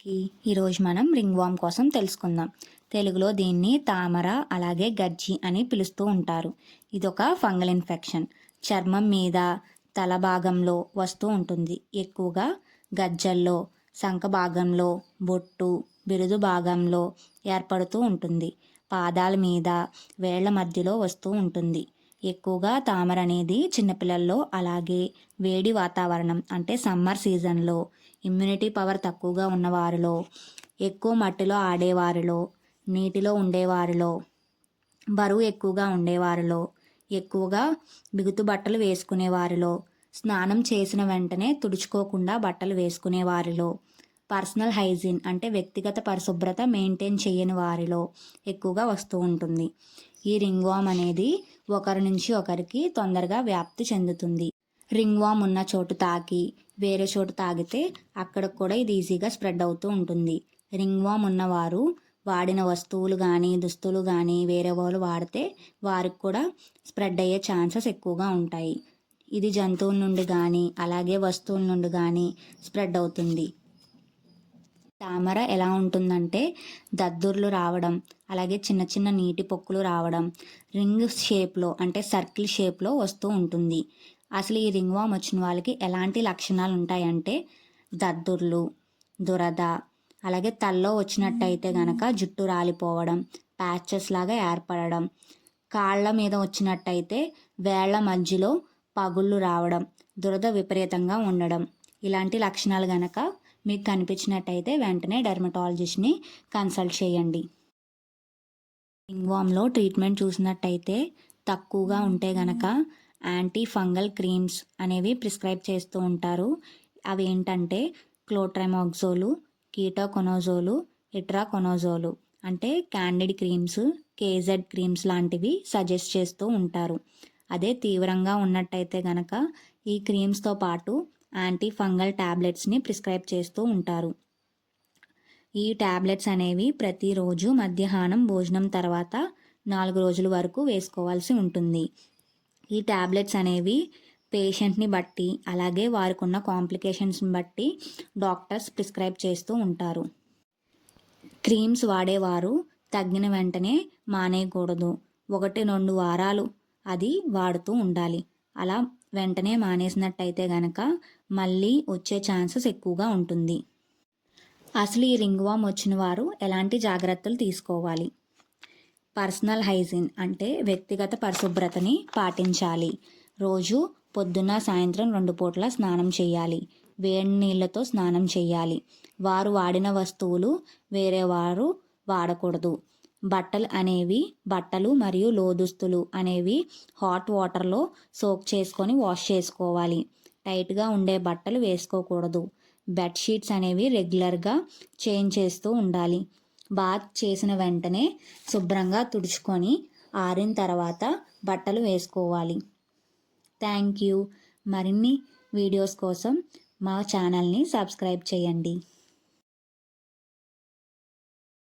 కి. ఈరోజు మనం రింగ్ వామ్ కోసం తెలుసుకుందాం. తెలుగులో దీన్ని తామర అలాగే గజ్జి అని పిలుస్తూ ఉంటారు. ఇది ఒక ఫంగల్ ఇన్ఫెక్షన్. చర్మం మీద తల భాగంలో వస్తూ ఉంటుంది. ఎక్కువగా గజ్జల్లో సంఖ భాగంలో బొట్టు బిరుదు భాగంలో ఏర్పడుతూ ఉంటుంది. పాదాల మీద వేళ్ళ మధ్యలో వస్తూ ఉంటుంది. ఎక్కువగా తామర అనేది చిన్నపిల్లల్లో అలాగే వేడి వాతావరణం అంటే సమ్మర్ సీజన్లో ఇమ్యూనిటీ పవర్ తక్కువగా ఉన్నవారిలో ఎక్కువ మట్టిలో ఆడేవారిలో నీటిలో ఉండేవారిలో బరువు ఎక్కువగా ఉండేవారిలో ఎక్కువగా బిగుతు బట్టలు వేసుకునేవారిలో స్నానం చేసిన వెంటనే తుడుచుకోకుండా బట్టలు వేసుకునేవారిలో పర్సనల్ హైజీన్ అంటే వ్యక్తిగత పరిశుభ్రత మెయింటైన్ చేయని వారిలో ఎక్కువగా వస్తూ ఉంటుంది. ఈ రింగ్ వామ్ అనేది ఒకరి నుంచి ఒకరికి తొందరగా వ్యాప్తి చెందుతుంది. రింగ్ వామ్ ఉన్న చోటు తాకి వేరే చోటు తాగితే అక్కడ కూడా ఇది ఈజీగా స్ప్రెడ్ అవుతూ ఉంటుంది. రింగ్ వామ్ ఉన్నవారు వాడిన వస్తువులు కానీ దుస్తులు కానీ వేరే వాళ్ళు వాడితే వారికి కూడా స్ప్రెడ్ అయ్యే ఛాన్సెస్ ఎక్కువగా ఉంటాయి. ఇది జంతువుల నుండి కానీ అలాగే వస్తువుల నుండి కానీ స్ప్రెడ్ అవుతుంది. తామర ఎలా ఉంటుందంటే దద్దుర్లు రావడం అలాగే చిన్న చిన్న నీటి పొక్కులు రావడం రింగ్ షేప్లో అంటే సర్కిల్ షేప్లో వస్తూ ఉంటుంది. అసలు ఈ రింగ్ వామ్ వచ్చిన వాళ్ళకి ఎలాంటి లక్షణాలు ఉంటాయంటే దద్దుర్లు దురద అలాగే తల్లో వచ్చినట్టయితే గనక జుట్టు రాలిపోవడం ప్యాచెస్ లాగా ఏర్పడడం కాళ్ళ మీద వచ్చినట్టయితే వేళ్ళ మధ్యలో పగుళ్ళు రావడం దురద విపరీతంగా ఉండడం ఇలాంటి లక్షణాలు గనక మీకు కనిపించినట్టయితే వెంటనే డెర్మటాలజిస్ట్ని కన్సల్ట్ చేయండి. రింగ్వామ్లో ట్రీట్మెంట్ చూసినట్టయితే తక్కువగా ఉంటే గనక యాంటీ ఫంగల్ క్రీమ్స్ అనేవి ప్రిస్క్రైబ్ చేస్తూ ఉంటారు. అవి ఏంటంటే క్లోట్రైమాక్సోలు కీటోకొనోజోలు ఇట్రాకొనోజోలు అంటే క్యాండిడ్ క్రీమ్స్ కేజెడ్ క్రీమ్స్ లాంటివి సజెస్ట్ చేస్తూ ఉంటారు. అదే తీవ్రంగా ఉన్నట్టయితే గనక ఈ క్రీమ్స్తో పాటు యాంటీ ఫంగల్ ట్యాబ్లెట్స్ని ప్రిస్క్రైబ్ చేస్తూ ఉంటారు. ఈ ట్యాబ్లెట్స్ అనేవి ప్రతిరోజు మధ్యాహ్నం భోజనం తర్వాత నాలుగు రోజుల వరకు వేసుకోవాల్సి ఉంటుంది. ఈ ట్యాబ్లెట్స్ అనేవి పేషెంట్ని బట్టి అలాగే వారికి ఉన్న కాంప్లికేషన్స్ని బట్టి డాక్టర్స్ ప్రిస్క్రైబ్ చేస్తూ ఉంటారు. క్రీమ్స్ వాడేవారు తగ్గిన వెంటనే మానేయకూడదు. ఒకటి రెండు వారాలు అది వాడుతూ ఉండాలి. అలా వెంటనే మానేసినట్టయితే గనక మళ్ళీ వచ్చే ఛాన్సెస్ ఎక్కువగా ఉంటుంది. అసలు ఈ రింగ్ వామ్ వచ్చిన వారు ఎలాంటి జాగ్రత్తలు తీసుకోవాలి? పర్సనల్ హైజీన్ అంటే వ్యక్తిగత పరిశుభ్రతని పాటించాలి. రోజు పొద్దున్న సాయంత్రం రెండు పూట్ల స్నానం చేయాలి. వేడి నీళ్ళతో స్నానం చేయాలి. వారు వాడిన వస్తువులు వేరే వారు వాడకూడదు. బట్టలు అనేవి బట్టలు మరియు లోదుస్తులు అనేవి హాట్ వాటర్లో సోక్ చేసుకొని వాష్ చేసుకోవాలి. టైట్గా ఉండే బట్టలు వేసుకోకూడదు. బెడ్షీట్స్ అనేవి రెగ్యులర్గా చేంజ్ చేస్తూ ఉండాలి. బాత్ చేసిన వెంటనే శుభ్రంగా తుడుచుకొని ఆరిన తర్వాత బట్టలు వేసుకోవాలి. Thank you. మరిన్ని వీడియోస్ కోసం మా ఛానల్ని సబ్స్క్రైబ్ చేయండి.